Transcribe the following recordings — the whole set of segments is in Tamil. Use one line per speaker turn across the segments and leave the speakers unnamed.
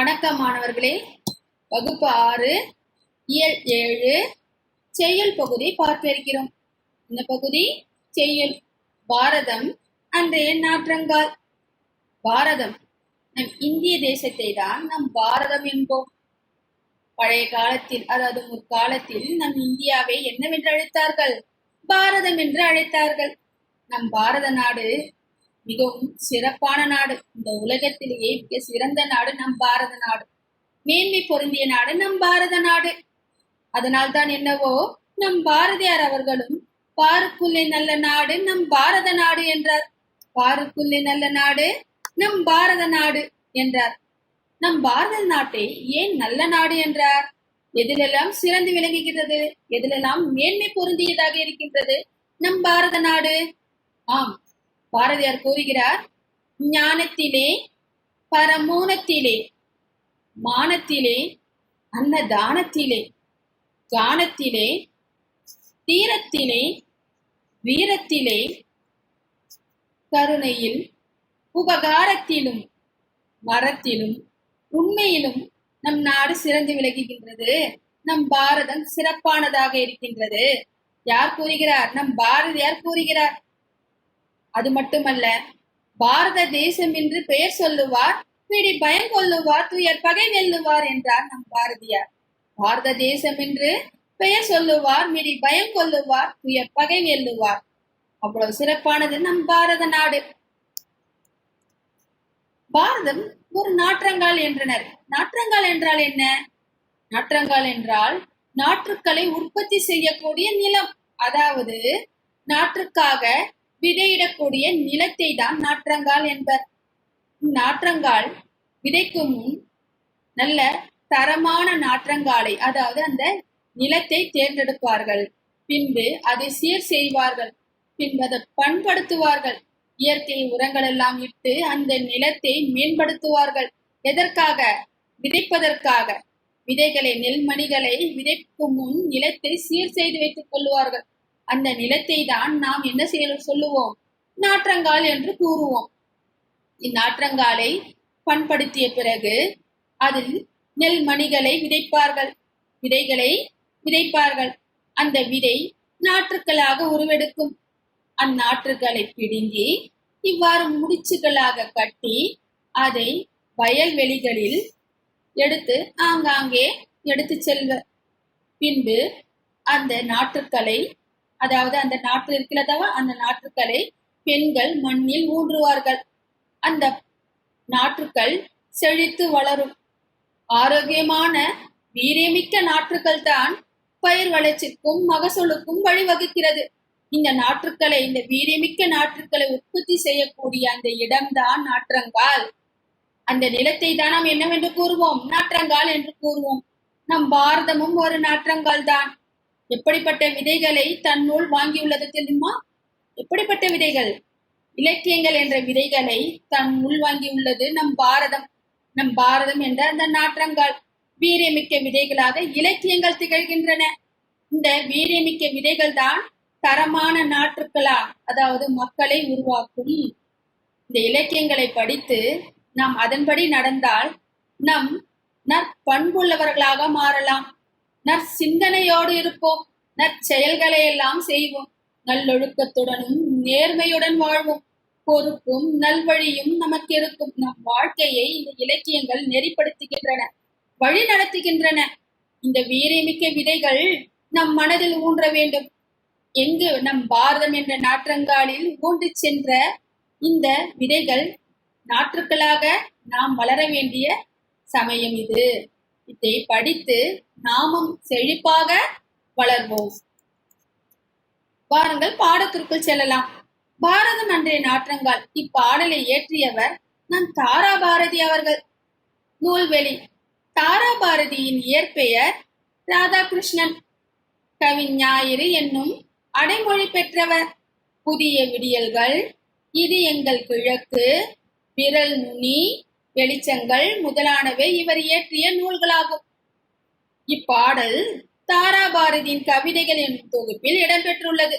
வணக்கம் மாணவர்களே. வகுப்பு ஆறு இயல் ஏழு செயல் பகுதி பார்க்க இருக்கிறோம் இந்த பகுதி செய்யுள் பாரதம் அன்றைய நாற்றங்கால். பாரதம் நம் இந்திய தேசத்தை தான் நம் பாரதம் என்போம். பழைய காலத்தில் அதாவது முற்காலத்தில் நம் இந்தியாவை என்னவென்று அழைத்தார்கள்? பாரதம் என்று அழைத்தார்கள். நம் பாரத நாடு மிகவும் சிறப்பான நாடு. இந்த உலகத்திலேயே மிக சிறந்த நாடு நம் பாரத நாடு. மேன்மை பொருந்திய நாடு நம் பாரத நாடு. அதனால் தான் என்னவோ நம் பாரதியார் அவர்களும் பாருக்குள்ளே நல்ல நாடு நம் பாரத நாடு என்றார். பாருக்குள்ளே நல்ல நாடு நம் பாரத நாடு என்றார். நம் பாரத நாட்டை ஏன் நல்ல நாடு என்றார். எதிலெல்லாம் சிறந்து விளங்குகிறது எதிலெல்லாம் மேன்மை பொருந்தியதாக இருக்கின்றது? நம் பாரத நாடு? ஆம் பாரதியார் கூறுகிறார் ஞானத்திலே பரமோனத்திலே மானத்திலே அன்னதானத்திலே கானத்திலே தீரத்திலே வீரத்திலே கருணையில் உபகாரத்திலும் மரத்திலும் உண்மையிலும் நம் நாடு சிறந்து விளங்குகின்றது. நம் பாரதம் சிறப்பானதாக இருக்கின்றது. யார் கூறுகிறார்? நம் பாரதியார் கூறுகிறார். அது மட்டுமல்ல பாரத தேசம் என்று பெயர் சொல்லுவார் பிடி பயம் கொள்ளுவார் துயர் பகை வெல்லுவார் என்றார் நம் பாரதியார். பாரத தேசம் என்று பெயர் சொல்லுவார் மிடி பயம் கொள்ளுவார் துயர் பகை வெல்லுவார். அவ்வளவு சிறப்பானது நம் பாரத நாடு. பாரதம் ஒரு நாற்றங்கால் என்றனர். நாற்றங்கால் என்றால் என்ன? நாற்றங்கால் என்றால் நாற்றுக்களை உற்பத்தி செய்யக்கூடிய நிலம். அதாவது நாற்றுக்காக விதையிடக்கூடிய நிலத்தை தான் நாற்றங்கால் என்பர். நாற்றங்கால் விதைக்கும் முன் நல்ல தரமான நாற்றங்காலை அதாவது அந்த நிலத்தை தேர்ந்தெடுப்பார்கள். பின்பு அதை சீர் செய்வார்கள். பின்பு அதை பண்படுத்துவார்கள். இயற்கை உரங்கள் எல்லாம் இட்டு அந்த நிலத்தை மேம்படுத்துவார்கள். எதற்காக? விதைப்பதற்காக. விதைகளை நெல்மணிகளை விதைக்கும் முன் நிலத்தை சீர் செய்து வைத்துக் கொள்வார்கள் அந்த நிலத்தை தான் நாம் என்ன செய்ய சொல்லுவோம்? நாற்றங்கால் என்று கூறுவோம். இந்நாற்றங்காலை பண்படுத்திய பிறகு அதில் நெல் மணிகளை விதைப்பார்கள். விதைகளை விதைப்பார்கள். அந்த விதை நாற்றுக்களாக உருவெடுக்கும். அந்நாற்றுகளை பிடுங்கி இவ்வாறு முடிச்சுகளாக கட்டி அதை வயல்வெளிகளில் எடுத்து ஆங்காங்கே எடுத்து செல்வர் பின்பு அந்த நாற்றுக்களை அதாவது அந்த நாற்று இருக்கிறதவா அந்த நாற்றுக்களை பெண்கள் மண்ணில் ஊன்றுவார்கள். அந்த நாற்றுக்கள் செழித்து வளரும். ஆரோக்கியமான வீரியமிக்க நாற்றுக்கள் தான் பயிர் வளர்ச்சிக்கும் மகசூலுக்கும் வழிவகுக்கிறது. இந்த நாற்றுக்களை இந்த வீரியமிக்க நாற்றுக்களை உற்பத்தி செய்யக்கூடிய அந்த இடம்தான் நாற்றங்கால். அந்த நிலத்தை தான் நாம் என்னவென்று கூறுவோம்? நாற்றங்கால் என்று கூறுவோம். நம் பாரதமும் ஒரு நாற்றங்கால் தான். எப்படிப்பட்ட விதைகளை தன்னுள் வாங்கியுள்ளது தெரியுமா? எப்படிப்பட்ட விதைகள்? இலக்கியங்கள் என்ற விதைகளை தன் உள் வாங்கியுள்ளது நம் பாரதம். நம் பாரதம் என்ற அந்த நாற்றங்கள் வீரியமிக்க விதைகளாக இலக்கியங்கள் திகழ்கின்றன. இந்த வீரியமிக்க விதைகள் தான் தரமான நாற்றுக்களா அதாவது மக்களை உருவாக்கும். இந்த இலக்கியங்களை படித்து நாம் அதன்படி நடந்தால் நம் நற்பண்புள்ளவர்களாக மாறலாம். நற்சிந்தனையோடு இருப்போம். நற்செயல்களை எல்லாம் செய்வோம். நல்லொழுக்கத்துடனும் நேர்மையுடன் வாழ்வோம். பொறுப்பும் நல்வழியும் நமக்கு இருக்கும் நம் வாழ்க்கையை இந்த இலக்கியங்கள் நெறிப்படுத்துகின்றன வழி நடத்துகின்றன. இந்த வீரியமிக்க விதைகள் நம் மனதில் ஊன்ற வேண்டும். எங்கு நம் பாரதம் என்ற நாற்றங்காலில் ஊன்று சென்ற இந்த விதைகள் நாற்றுக்களாக நாம் வளர வேண்டிய சமயம் இது. இதை படித்து நாமும் செழிப்பாக வளர்வோம். வாருங்கள் பாடத்திற்குள் செல்லலாம். பாரதம் அன்றைய நாற்றங்கால் இப்பாடலை இயற்றியவர் நம் தாரா பாரதி அவர்கள். நூல்வெளி. தாரா பாரதியின் இயற்பெயர் ராதாகிருஷ்ணன். கவிஞாயிறு என்னும் அடைமொழி பெற்றவர். புதிய விடியல்கள் இது எங்கள் கிழக்கு விரல் நுனி வெளிச்சங்கள் முதலானவை இவர் இயற்றிய நூல்களாகும். இப்பாடல் தாராபாரதியின் கவிதைகள் என்னும் தொகுப்பில் இடம்பெற்றுள்ளது.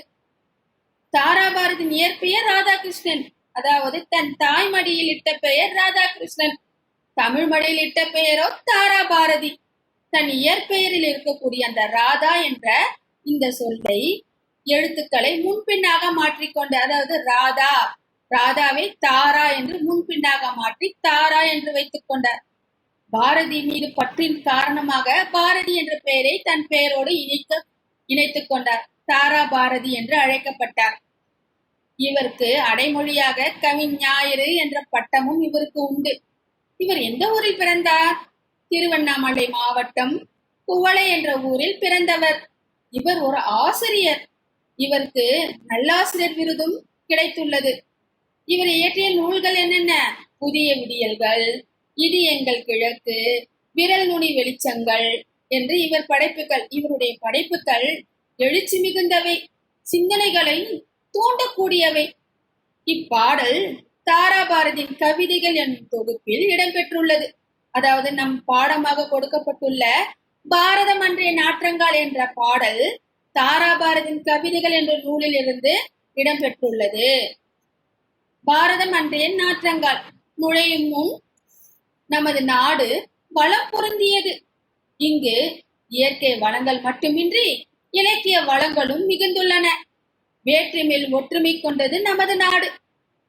தாராபாரதியின் இயற்பெயர் ராதாகிருஷ்ணன் அதாவது தன் தாய்மடியில் இட்ட பெயர் ராதாகிருஷ்ணன். தமிழ் மடியில் இட்ட பெயரோ தாரா பாரதி தன் இயற்பெயரில் இருக்கக்கூடிய அந்த ராதா என்ற இந்த சொல்லை எழுத்துக்களை முன்பின்னாக மாற்றிக்கொண்டு அதாவது ராதா ராதாவை தாரா என்று முன்பின்னாக மாற்றி தாரா என்று வைத்துக் கொண்டார். பாரதி மீது பற்றின் காரணமாக பாரதி என்ற பெயரை தன் பெயரோடு இணைத்து இணைத்துக் கொண்டார். தாரா பாரதி என்று அழைக்கப்பட்டார். இவருக்கு அடைமொழியாக கவிஞாயிறு என்ற பட்டமும் இவருக்கு உண்டு. இவர் எந்த ஊரில் பிறந்தார்? திருவண்ணாமலை மாவட்டம் குவளை என்ற ஊரில் பிறந்தவர். இவர் ஒரு ஆசிரியர். இவருக்கு நல்லாசிரியர் விருதும் கிடைத்துள்ளது. இவர் இயற்றிய நூல்கள் என்னென்ன? புதிய விடியல்கள் இது எங்கள் கிழக்கு விரல் நுனி வெளிச்சங்கள் என்று இவர் படைப்புகள். இவருடைய படைப்புகள் எழுச்சி மிகுந்தவை சிந்தனைகளை தூண்டக்கூடியவை. இப்பாடல் தாராபாரதியின் கவிதைகள் என்னும் தொகுப்பில் இடம்பெற்றுள்ளது. அதாவது நம் பாடமாக கொடுக்கப்பட்டுள்ள பாரதம் அன்றைய நாற்றங்கால் என்ற பாடல் தாராபாரதின் கவிதைகள் என்ற நூலில் இருந்து இடம்பெற்றுள்ளது. பாரதம் அன்றைய நாற்றங்கால் நுழையும் முன் நமது நாடு வளம் பொருந்தியது. இங்கு இயற்கை வளங்கள் மட்டுமின்றி இலக்கிய வளங்களும் மிகுந்துள்ளன. வேற்றுமையில் ஒற்றுமை கொண்டது நமது நாடு.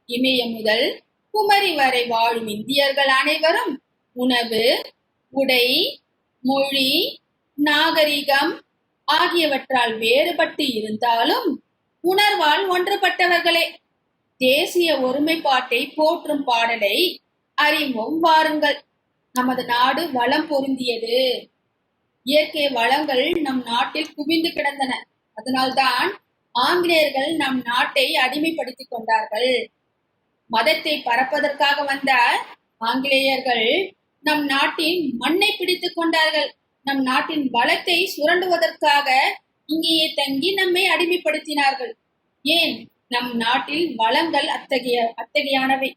இமயம் முதல் குமரி வரை வாழும் இந்தியர்கள் அனைவரும் உணவு உடை மொழி நாகரிகம் ஆகியவற்றால் வேறுபட்டு இருந்தாலும் உணர்வால் ஒன்றுபட்டவர்களே. தேசிய ஒருமைப்பாட்டை போற்றும் பாடலை அறிமும் வாருங்கள். நமது நாடு வளம் பொருந்தியது. இயற்கை வளங்கள் நம் நாட்டில் குவிந்து கிடந்தன. அதனால்தான் ஆங்கிலேயர்கள் நம் நாட்டை அடிமைப்படுத்திக் கொண்டார்கள். மதத்தை பரப்பதற்காக வந்த ஆங்கிலேயர்கள் நம் நாட்டின் மண்ணை பிடித்துக் கொண்டார்கள். நம் நாட்டின் வளத்தை சுரண்டுவதற்காக இங்கேயே தங்கி நம்மை அடிமைப்படுத்தினார்கள். ஏன் நம் நாட்டில் வளங்கள் அத்தகைய அத்தகையானவை.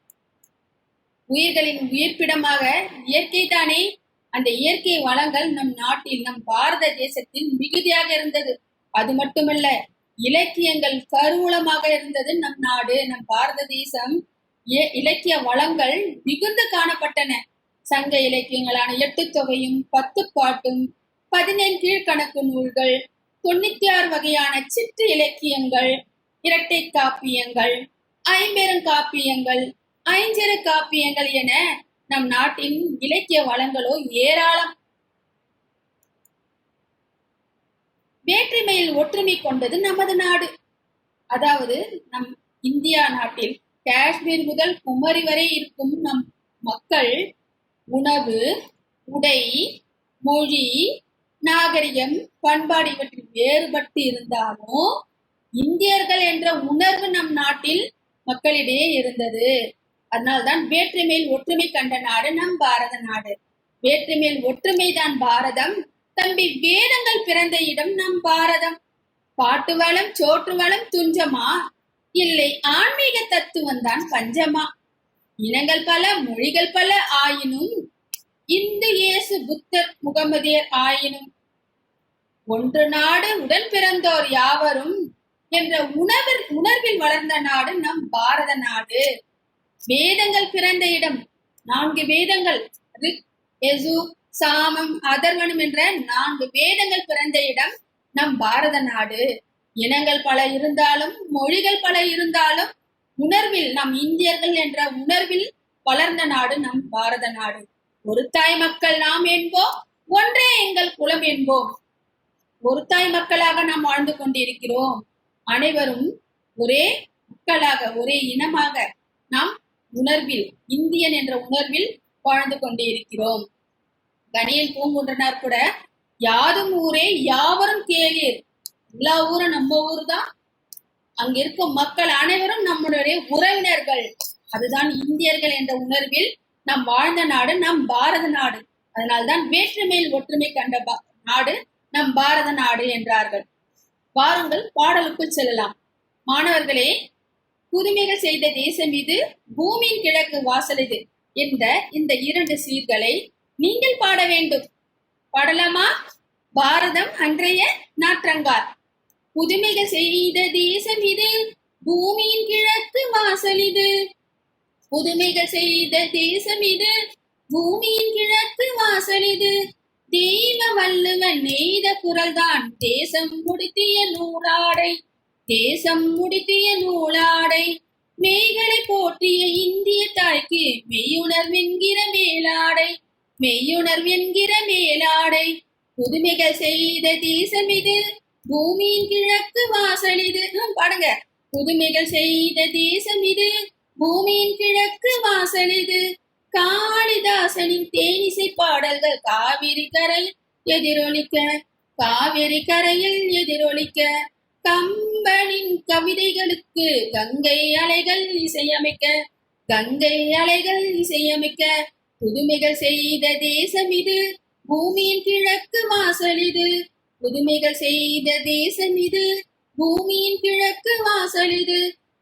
உயிர்களின் உயிர்ப்பிடமாக இயற்கை தானே அந்த இயற்கை வளங்கள் நம் நாட்டில் நம் பாரத தேசத்தில் மிகுதியாக இருந்தது. அது மட்டுமல்ல இலக்கியங்கள் கருவூலமாக இருந்தது நம் நாடு நம் பாரத தேசம். இ- இலக்கிய வளங்கள் மிகுந்து காணப்பட்டன. சங்க இலக்கியங்களான எட்டு தொகையும் பத்து பாட்டும் பதினேழு கீழ்கணக்கு நூல்கள் தொண்ணூத்தி ஆறு வகையான சிற்று இலக்கியங்கள் இரட்டை காப்பியங்கள் ஐம்பெருங்காப்பியங்கள் ஐஞ்சிறு காப்பியங்கள் என நம் நாட்டின் இலக்கிய வளங்களோ ஏராளம். வேற்றுமையில் ஒற்றுமை கொண்டது நமது நாடு. அதாவது நம் இந்தியா நாட்டில் காஷ்மீர் முதல் குமரி வரை இருக்கும் நம் மக்கள் உணவு உடை மொழி நாகரிகம் பண்பாடு இவற்றில் வேறுபட்டு இருந்தாலும் இந்தியர்கள் என்ற உணர்வு நம் நாட்டில் மக்களிடையே இருந்தது. அதனால்தான் வேற்றுமையில் ஒற்றுமை கண்ட நாடு நம் பாரத நாடு. வேற்றுமையில் ஒற்றுமைதான் பாரதம். தம்பி வேதங்கள் பிறந்த இடம் நம் பாரதம். பாட்டு வளம் சோற்று வளம் துஞ்சமா? இல்லை ஆன்மீக தத்துவம் தான் பஞ்சமா? இனங்கள் பல மொழிகள் பல ஆயினும் இந்து இயேசு புத்தர் முகமதியர் ஆயினும் ஒன்று நாடு உடன் பிறந்தோர் யாவரும் என்ற உணர்வில் உணர்வில் வளர்ந்த நாடு நம் பாரத நாடு. வேதங்கள் பிறந்த இடம். நான்கு வேதங்கள். ரிக் சாமம் அதர்வனம் என்ற நான்கு வேதங்கள் பிறந்த இடம் நம் பாரத நாடு. இனங்கள் பல இருந்தாலும் மொழிகள் பல இருந்தாலும் உணர்வில் நம் இந்தியர்கள் என்ற உணர்வில் வளர்ந்த நாடு நம் பாரத நாடு. ஒரு தாய் மக்கள் நாம் என்போம் ஒன்றே எங்கள் குலம் என்போம். ஒரு தாய் மக்களாக நாம் வாழ்ந்து கொண்டிருக்கிறோம். அனைவரும் ஒரே மக்களாக ஒரே இனமாக நாம் உணர்வில் இந்தியன் என்ற உணர்வில் வாழ்ந்து கொண்டிருக்கிறோம் கணியன் பூங்குன்றனார் கூட யாதும் ஊரே யாவரும் கேளீர். எல்லா ஊரும் நம்ம ஊர் தான் அங்க இருக்கும் மக்கள் அனைவரும் நம்மளுடைய உறவினர்கள். அதுதான் இந்தியர்கள் என்ற உணர்வில் நாம் வாழ்ந்த நாடு நம் பாரத நாடு. அதனால்தான் வேற்றுமையில் ஒற்றுமை கண்ட பா- நாடு நம் பாரத நாடு என்றார்கள். வாருங்கள் பாடலுக்குள் செல்லலாம். மாணவர்களே புதுமைகள் செய்த தேசம் இது பூமியின் கிழக்கு வாசல் இது. என்ற இந்த இரண்டு சீர்களை நீங்கள் பாட வேண்டும். பாடலாமா? பாரதம் அன்றைய நாற்றங்கார் புதுமைகள் செய்த தேசம் இது பூமியின் கிழக்கு வாசல் இது. புதுமைகள் செய்த தேசம் இது பூமியின் கிழக்கு வாசல் இது. தீவ வள்ளுவன் நெய்த குரல்தான் தேசம் முடித்திய நூலாடை தேசம் முடித்திய நூலாடை. மெய்களை போற்றிய இந்திய தாய்க்கு மெய்யுணர்வென்கிற மேலாடை மெய்யுணர்வென்கிற மேலாடை. புதுமைகள் செய்த தேசம் இது பூமியின் கிழக்கு வாசல் இது. பாடுங்க. புதுமைகள் செய்த தேசம் இது பூமியின் கிழக்கு வாசல் இது. காளிதாசனின் தேனிசை பாடல்கள் காவிரி கரையில் எதிரொலிக்க காவிரி கரையில் எதிரொலிக்க. கம்பனின் கவிதைகளுக்கு கங்கை அலைகள் இசையமைக்க கங்கை அலைகள் இசையமைக்க. புதுமைகள் செய்த தேசம் இது பூமியின் கிழக்கு வாசல் இது. புதுமைகள் செய்த தேசம் இது பூமியின் கிழக்கு வாசல் இது.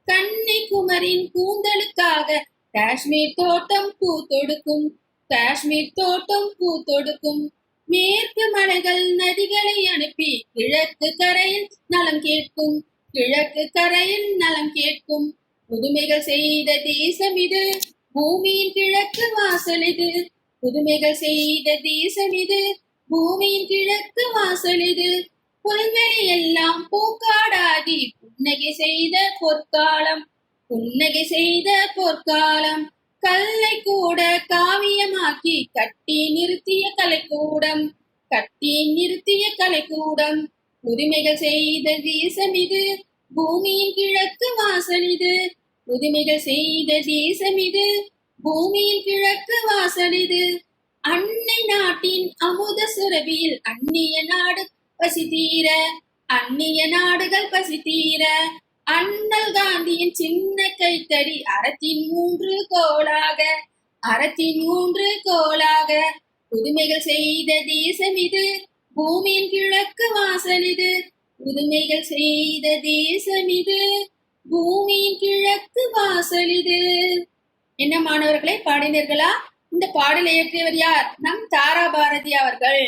கன்னிக்குமரின் கூந்தலுக்காக காஷ்மீர் தோட்டம் பூ தொடுக்கும் காஷ்மீர் தோட்டம் பூ தொடுக்கும். மேற்கு மலைகள் நதிகளை அனுப்பி கிழக்கு கரையில் நலம் கேட்கும் கிழக்கு கரையில் நலம் கேட்கும். புதுமைகள் செய்த தேசம் இது பூமியின் கிழக்கு வாசல் இது. புதுமைகள் செய்த தேசம் இது பூமியின் கிழக்கு வாசல் இது. புல்வெளி எல்லாம் பூக்காடாதி புன்னகை செய்த பொற்காலம் புன்னகை செய்த பொற்காலம் கல்லை கூட காவியமாக்கி கட்டி நிறுத்திய கலைக்கூடம் கட்டி நிறுத்திய கலைக்கூடம் புதுமைகள் செய்த தேசம் இது பூமியின் கிழக்கு வாசல் இது புதுமைகள் செய்த தேசம் இது பூமியின் கிழக்கு வாசல் இது. அன்னை நாட்டின் அமுத சுரபியில் அந்நிய நாடு பசி தீர அந்நிய நாடுகள் பசி தீர அண்ணல் காந்தியின் சின்ன கைத்தடி அறத்தின் மூன்று கோளாக அறத்தின் மூன்று கோளாக புதுமைகள் செய்த தேசம் இது பூமியின் கிழக்கு வாசல் இது. புதுமைகள் செய்த தேசம் இது பூமியின் கிழக்கு வாசல் இது. என்ன மாணவர்களை பாடினீர்களா? இந்த பாடலை இயற்றியவர் யார்? நம் தாரா பாரதி அவர்கள்.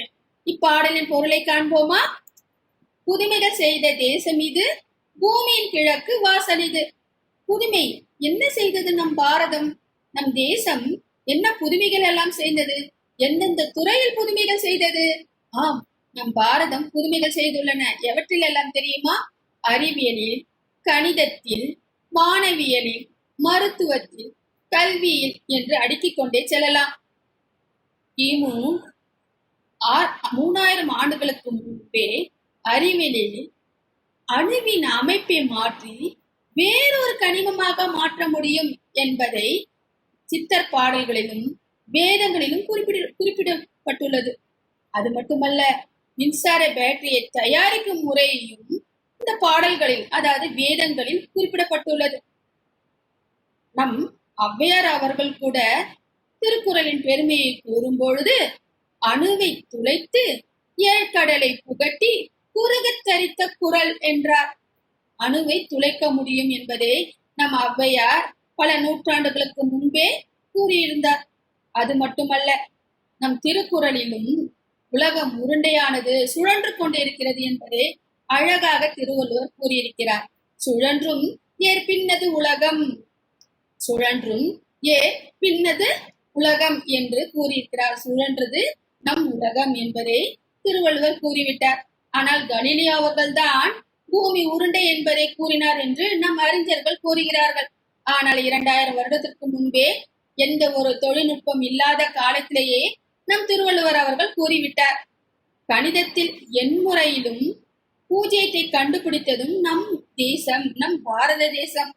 இப்பாடலின் பொருளை காண்போமா? புதுமைகள் செய்த தேசம் இது பூமியின் கிழக்கு வாசலிது இது புதுமை என்ன செய்தது நம் பாரதம் நம் தேசம் என்ன புதுமைகள் எல்லாம் செய்தது எந்தெந்த துறையில் புதுமைகள் செய்தது ஆம் நம் பாரதம் புதுமைகள் செய்துள்ளன எவற்றில் எல்லாம் தெரியுமா அறிவியலில் கணிதத்தில் மாணவியலில் மருத்துவத்தில் கல்வியில் என்று அடுக்கிக் கொண்டே செல்லலாம் கிமு மூணாயிரம் ஆண்டுகளுக்கு முன்பே அறிவியலில் அணுவின் அமைப்பை மாற்றி வேறொரு கனிமமாக மாற்ற முடியும் என்பதை சித்தர் பாடல்களிலும் வேதங்களிலும் குறிப்பிட குறிப்பிடப்பட்டுள்ளது. அது மட்டுமல்ல மின்சார பேட்டரியை தயாரிக்கும் முறையையும் இந்த பாடல்களில் அதாவது வேதங்களில் குறிப்பிடப்பட்டுள்ளது. நம் ஔவையார் அவர்கள் கூட திருக்குறளின் பெருமையை கூறும் பொழுது அணுவை துளைத்து ஏற்கடலை புகட்டி குறுகத் தரித்த குரல் என்றார். அணுவை துளைக்க முடியும் என்பதை நம் ஔவையார் பல நூற்றாண்டுகளுக்கு முன்பே கூறியிருந்தார். அது மட்டுமல்ல நம் திருக்குறளிலும் உலகம் உருண்டையானது சுழன்று கொண்டிருக்கிறது என்பதை அழகாக திருவள்ளுவர் கூறியிருக்கிறார். சுழன்றும் ஏற் பின்னது உலகம் சுழன்றும் ஏ பின்னது உலகம் என்று கூறியிருக்கிறார். சுழன்றது நம் உலகம் என்பதை திருவள்ளுவர் கூறிவிட்டார். ஆனால் கலீலியோ அவர்கள்தான் பூமி உருண்டை என்பதை கூறினார் என்று நம் அறிஞர்கள் கூறுகிறார்கள். ஆனால் இரண்டாயிரம் வருடத்திற்கு முன்பே எந்த ஒரு தொழில்நுட்பம் இல்லாத காலத்திலேயே நம் திருவள்ளுவர் அவர்கள் கூறிவிட்டார். கணிதத்தில் எண்முறையிலும் பூஜ்ஜியத்தை கண்டுபிடித்ததும் நம் தேசம் நம் பாரத தேசம்.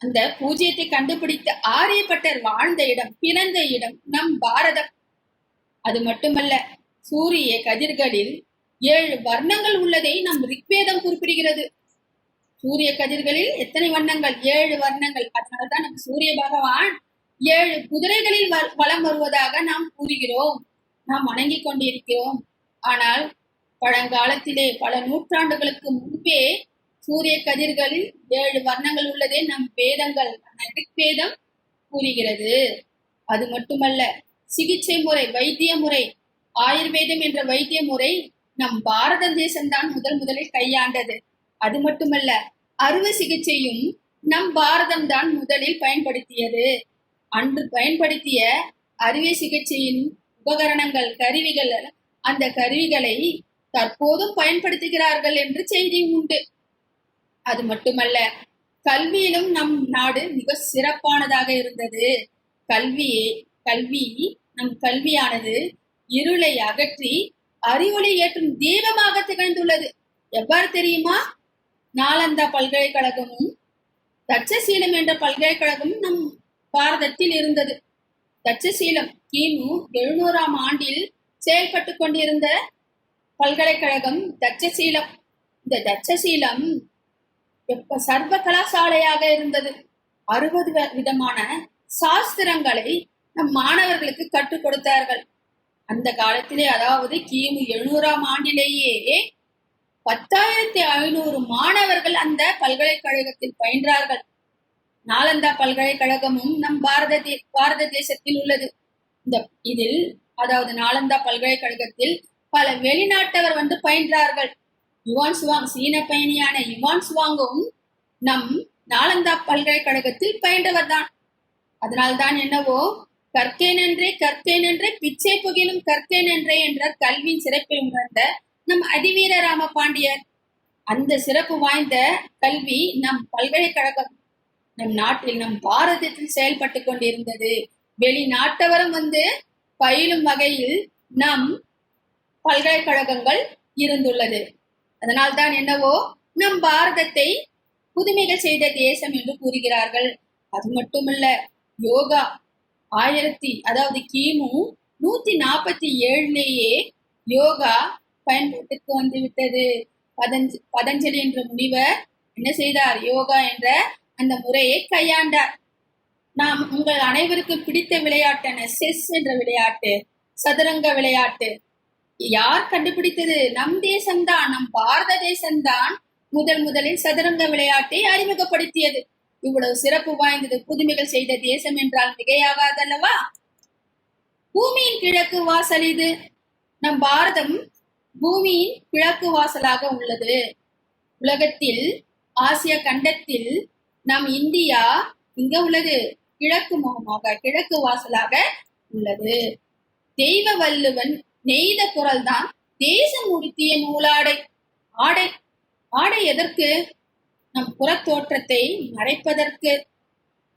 அந்த பூஜ்ஜியத்தை கண்டுபிடித்த ஆரியப்பட்டர் வாழ்ந்த இடம் பிறந்த இடம் நம் பாரதம். அது மட்டுமல்ல சூரிய கதிர்களில் ஏழு வர்ணங்கள் உள்ளதை நம் ரிக்வேதம் குறிப்பிடுகிறது. சூரிய கதிர்களில் எத்தனை வண்ணங்கள் ஏழு வர்ணங்கள். அதனாலதான் நம் சூரிய பகவான் ஏழு குதிரைகளில் வ- வலம் வருவதாக நாம் கூறுகிறோம். நாம் வணங்கி கொண்டிருக்கிறோம். ஆனால் பழங்காலத்திலே பல நூற்றாண்டுகளுக்கு முன்பே சூரிய கதிர்களில் ஏழு வர்ணங்கள் உள்ளதே நம் வேதங்கள் ரிக்வேதம் கூறுகிறது. அது மட்டுமல்ல சிகிச்சை முறை வைத்திய முறை ஆயுர்வேதம் என்ற வைத்திய முறை நம் பாரத தேசம்தான் முதல் முதலில் கையாண்டது. அது மட்டுமல்ல அறுவை சிகிச்சையும் நம் பாரதம் தான் முதலில் பயன்படுத்தியது. அன்று பயன்படுத்திய அறுவை சிகிச்சையின் உபகரணங்கள் கருவிகள் அந்த கருவிகளை தற்போதும் பயன்படுத்துகிறார்கள் என்று செய்தி உண்டு. அது மட்டுமல்ல கல்வியிலும் நம் நாடு மிக சிறப்பானதாக இருந்தது. கல்வியே கல்வி நம் கல்வியானது இருளை அகற்றி அறிவொளி ஏற்றும் தீபமாக திகழ்ந்துள்ளது. எவ்வாறு தெரியுமா? நாலந்தா பல்கலைக்கழகமும் தட்சசீலம் என்ற பல்கலைக்கழகமும் நம் பாரதத்தில் இருந்தது. தட்சசீலம் கிமு எழுநூறாம் ஆண்டில் செயல்பட்டு கொண்டிருந்த பல்கலைக்கழகம் தட்சசீலம். இந்த தட்சசீலம் எப்ப சர்வ கலாசாலையாக இருந்தது. அறுபது விதமான சாஸ்திரங்களை நம் மாணவர்களுக்கு கற்றுக் கொடுத்தார்கள். அந்த காலத்திலே அதாவது கிமு எழுநூறாம் ஆண்டிலேயே பத்தாயிரத்தி ஐநூறு மாணவர்கள் அந்த பல்கலைக்கழகத்தில் பயின்றார்கள். நாலந்தா பல்கலைக்கழகமும் நம் பாரத தே- பாரத தேசத்தில் உள்ளது. இந்த இதில் அதாவது நாலந்தா பல்கலைக்கழகத்தில் பல வெளிநாட்டவர் வந்து பயின்றார்கள். யுவான் சுவாங் சீன பயணியான யுவான் சுவாங்கும் நம் நாலந்தா பல்கலைக்கழகத்தில் பயின்றவர் தான் அதனால்தான் என்னவோ கற்கேன் என்றே கற்கேன் என்றே பிச்சை புகிலும் கற்கேன் என்றே என்றார் கல்வியின் சிறப்பை உணர்ந்த நம் அதிவீர ராம பாண்டியர். அந்த சிறப்பு வாய்ந்த கல்வி நம் பல்கலைக்கழகம் நம் நாட்டில் நம் பாரதத்தில் செயல்பட்டு கொண்டிருந்தது. வெளிநாட்டவரும் வந்து பயிலும் வகையில் நம் பல்கலைக்கழகங்கள் இருந்துள்ளது. அதனால்தான் என்னவோ நம் பாரதத்தை புதுமைகள் செய்த தேசம் என்று கூறுகிறார்கள். அது மட்டுமல்ல யோகா ஆயிரத்தி அதாவது கிமு நூத்தி நாற்பத்தி ஏழுலேயே யோகா பயன்பாட்டுக்கு வந்துவிட்டது. பதஞ்ச பதஞ்சலி என்ற முனிவர் என்ன செய்தார்? யோகா என்ற அந்த முறையை கையாண்டார். நாம் உங்கள் அனைவருக்கும் பிடித்த விளையாட்டான செஸ் என்ற விளையாட்டு சதுரங்க விளையாட்டு. யார் கண்டுபிடித்தது? நம் தேசம்தான் நம் பாரத தேசம்தான் முதல் முதலில் சதுரங்க விளையாட்டை அறிமுகப்படுத்தியது. இவ்வளவு சிறப்பு வாய்ந்தது புதுமைகள் செய்த தேசம் என்றால் மிகையாகாதல்லவா? பூமியின் கிழக்கு வாசல் இது. நம் பாரதம் பூமியின் கிழக்கு வாசலாக உள்ளது. உலகத்தில் ஆசிய கண்டத்தில் நம் இந்தியா இங்க உள்ளது. கிழக்கு முகமாக கிழக்கு வாசலாக உள்ளது. தெய்வ வல்லுவன் நெய்த குரல் தான் தேசம் உடுத்திய நூலாடை. ஆடை. ஆடை எதற்கு? நம் புறத்தோற்றத்தை மறைப்பதற்கு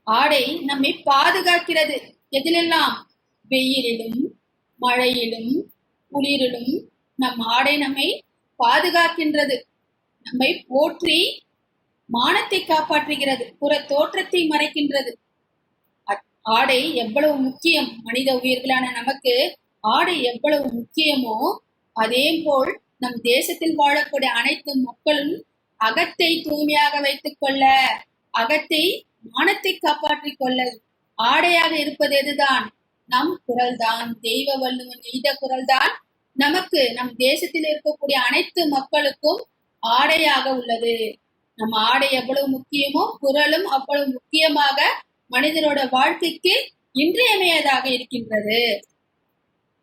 ஆடை நம்மை பாதுகாக்கிறது. எதிலெல்லாம்? வெயிலிலும் மழையிலும் குளிரிலும் நம் ஆடை நம்மை பாதுகாக்கின்றது. நம்மை போற்றி மானத்தை காப்பாற்றுகிறது. புற தோற்றத்தை மறைக்கின்றது. அ- ஆடை எவ்வளவு முக்கியம்? மனித உயிர்களான நமக்கு ஆடை எவ்வளவு முக்கியமோ அதே போல் நம் தேசத்தில் வாழக்கூடிய அனைத்து மக்களும் அகத்தை தூய்மையாக வைத்துக் கொள்ள அகத்தை மானத்தை காப்பாற்றிக் கொள்ள ஆடையாக இருப்பது எதுதான்? நம் குரல்தான். தெய்வ வள்ளுவன் எய்த குரல்தான். நமக்கு நம் தேசத்தில் இருக்கக்கூடிய அனைத்து மக்களுக்கும் ஆடையாக உள்ளது. நம் ஆடை எவ்வளவு முக்கியமோ குரலும் அவ்வளவு முக்கியமாக மனிதனோட வாழ்க்கைக்கு இன்றியமையதாக இருக்கின்றது.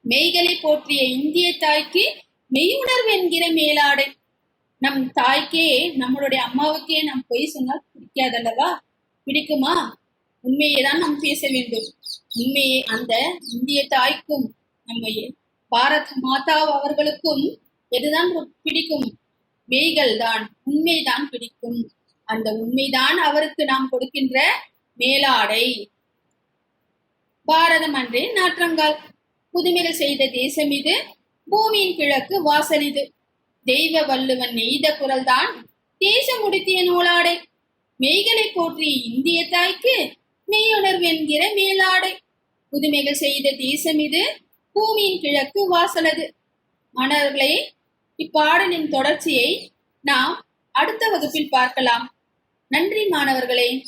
மெய்களை போற்றிய இந்திய தாய்க்கு மெய்யுணர்வு என்கிற மேலாடை நம் தாய்க்கே நம்மளுடைய அம்மாவுக்கே நாம் பொய் சொன்னால் பிடிக்காதல்லவா? பிடிக்குமா? உண்மையை தான் நாம் பேச வேண்டும். உண்மையை அந்த இந்திய தாய்க்கும் நம்ம பாரத் மாதா அவர்களுக்கும் எதுதான் பிடிக்கும்? மெய்கள் தான் உண்மைதான் பிடிக்கும். அந்த உண்மைதான் அவருக்கு நாம் கொடுக்கின்ற மேலாடை. பாரதம் அன்றே நாற்றங்கால். புதுமைகள் செய்த தேசம் இது பூமியின் கிழக்கு வாசல் இது. தெய்வ வள்ளுவன் நெய்த குரல்தான் தேசம் உடுத்திய நூலாடை. மெய்களை போற்றிய இந்திய தாய்க்கு மெய்யுணர்வு என்கிற மேலாடை. புதுமைகள் செய்த தேசம் இது பூமியின் கிழக்கு வாசலது. மாணவர்களே இப்பாடலின் தொடர்ச்சியை நாம் அடுத்த வகுப்பில் பார்க்கலாம். நன்றி மாணவர்களே.